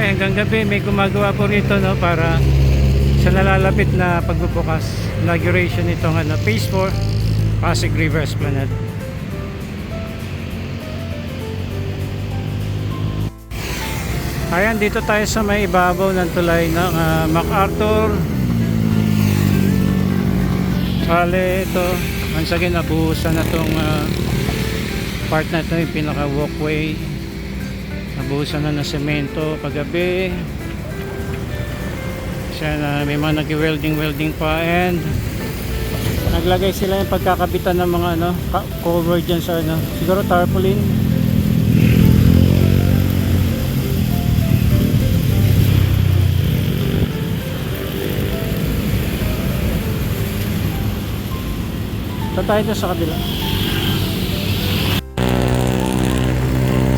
buhay hanggang gabi may gumagawa po rito no para sa nalalapit na pagbubukas inauguration nitong ano, Phase 4 Pasig River Esplanade. Ayan, dito tayo sa may ibabaw ng tulay ng ah, MacArthur. Bale, ito, once again, nabuhusan na itong part na ito, yung pinaka walkway. Nabuhusan na ng semento paggabi. Siya na may mga nag-welding-welding pa and naglagay sila yung pagkakabitan ng mga ano, cover dyan sa ano, siguro tarpaulin. Ito tayo sa kabila.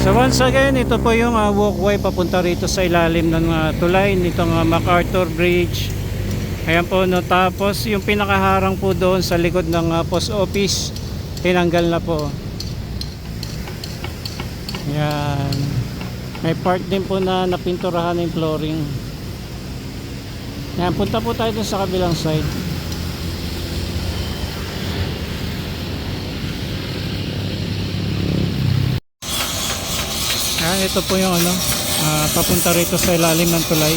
So once again, ito po yung ah, walkway papunta rito sa ilalim ng ah, tulay nitong ah, MacArthur Bridge. Ayan po no, tapos yung pinakaharang po doon sa likod ng ah, post office, tinanggal na po. Yan. May part din po na napinturahan ng flooring. Yan, punta po tayo doon sa kabilang side. Ito po yung ano, ah, papunta rito sa ilalim ng tulay.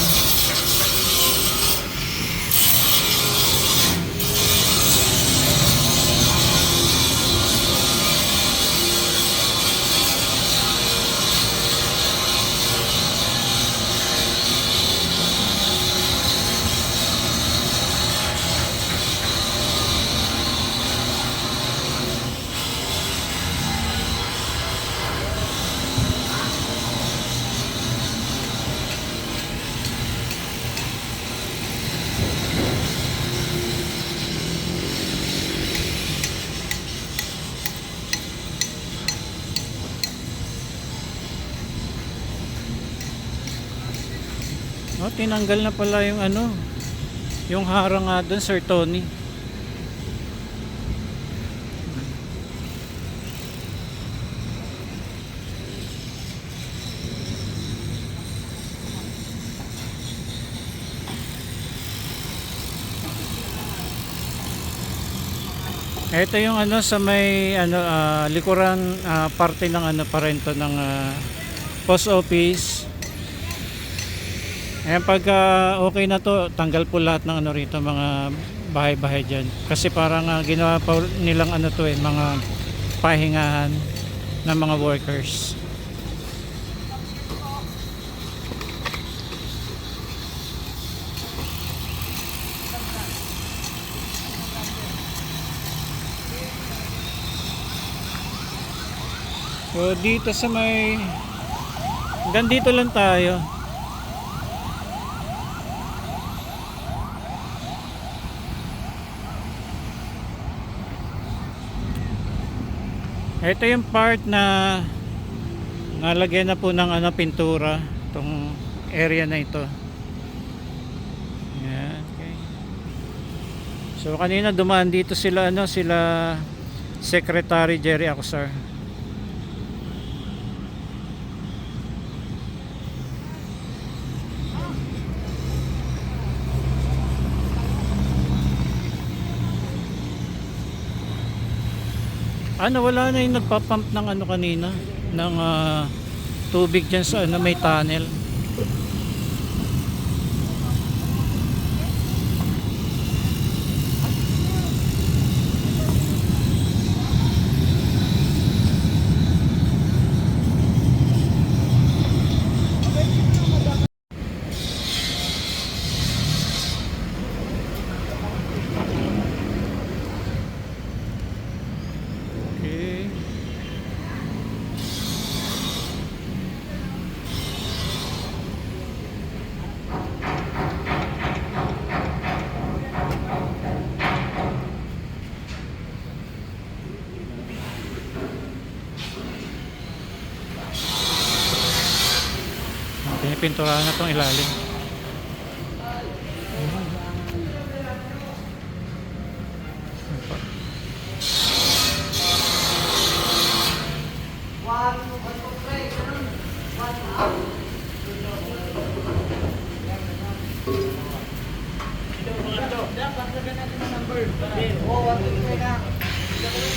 Tinanggal na pala yung ano, yung harang nga doon, Sir Tony. Ito yung ano sa may ano ah, likuran ah, parte ng ano parento ng ah, post office. Ayan pagka okay na to, tanggal po lahat ng ano rito mga bahay-bahay diyan. Kasi parang ah, ginawa pa nilang ano to eh mga pahingahan ng mga workers. So dito sa may hanggang dito lang tayo. Ito yung part na nalagyan na po ng ano pintura itong area na ito. Yan, okay. So kanina dumaan dito sila ano sila Secretary Jerry Acosar. Ano wala na yung nagpapump ng ano kanina ng ah, tubig diyan sa ano may tunnel. pinipinturahan na itong ilalim Dapat na ganun ang number. Oo, 1, 2, 3 na.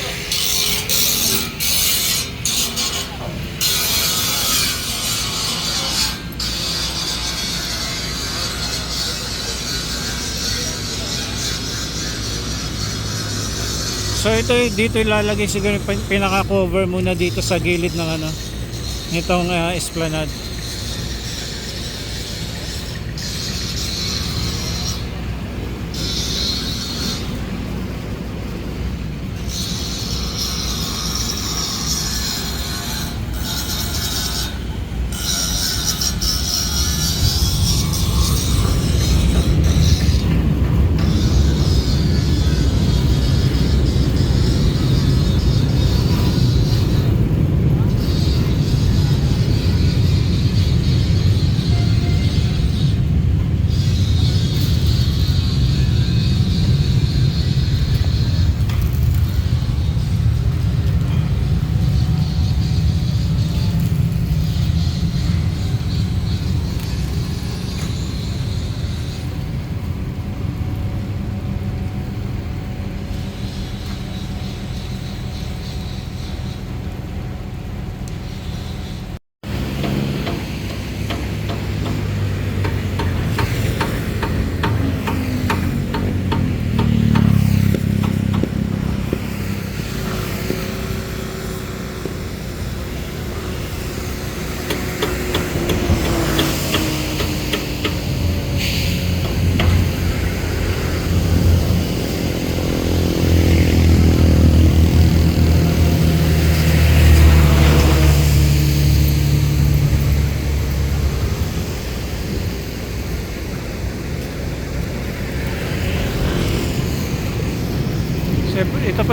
So ito dito ilalagay siguro yung pin- pinaka-cover muna dito sa gilid ng ano nitong ah, esplanade.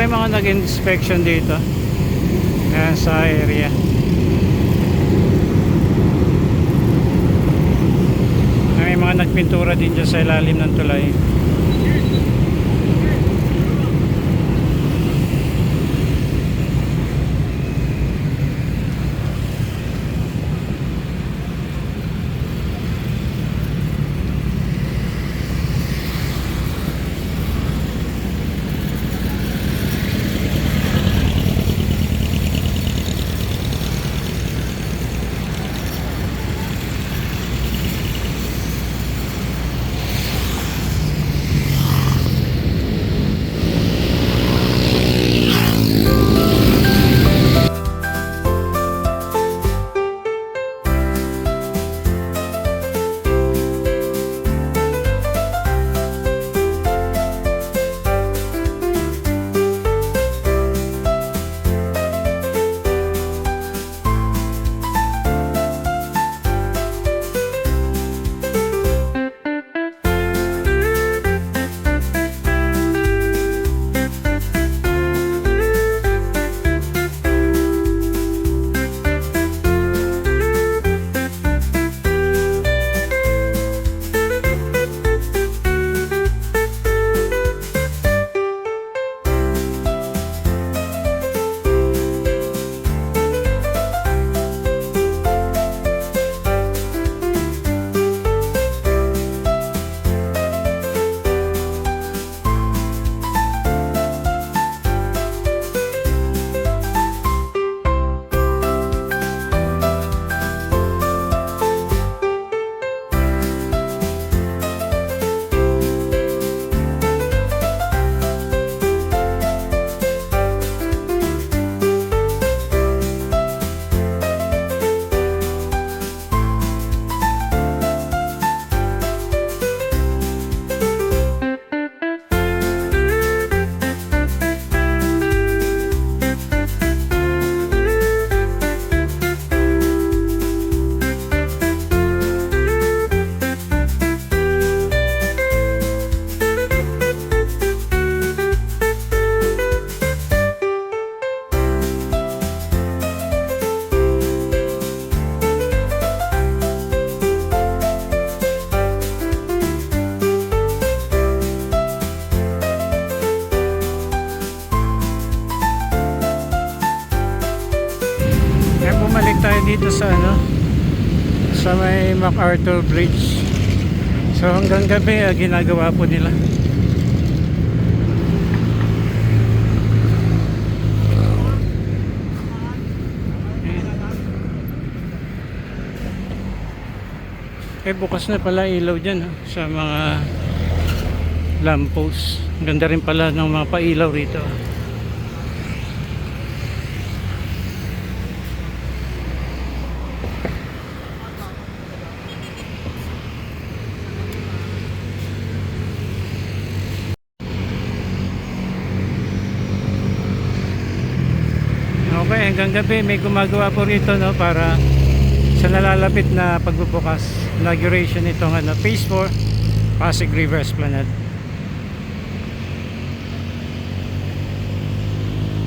Yung mga nag-inspection dito. Ayan sa area. May mga nagpintura din dyan sa ilalim ng tulay. Tayo dito sa ano sa may MacArthur Bridge. So hanggang gabi ah, ginagawa po nila. Eh bukas na pala ilaw dyan ah, sa mga lamppost. Ganda rin pala ng mga pailaw rito. Ah. Okay, hanggang gabi may gumagawa po rito no para sa nalalapit na pagbubukas inauguration nitong ano, Phase 4 Pasig River Esplanade.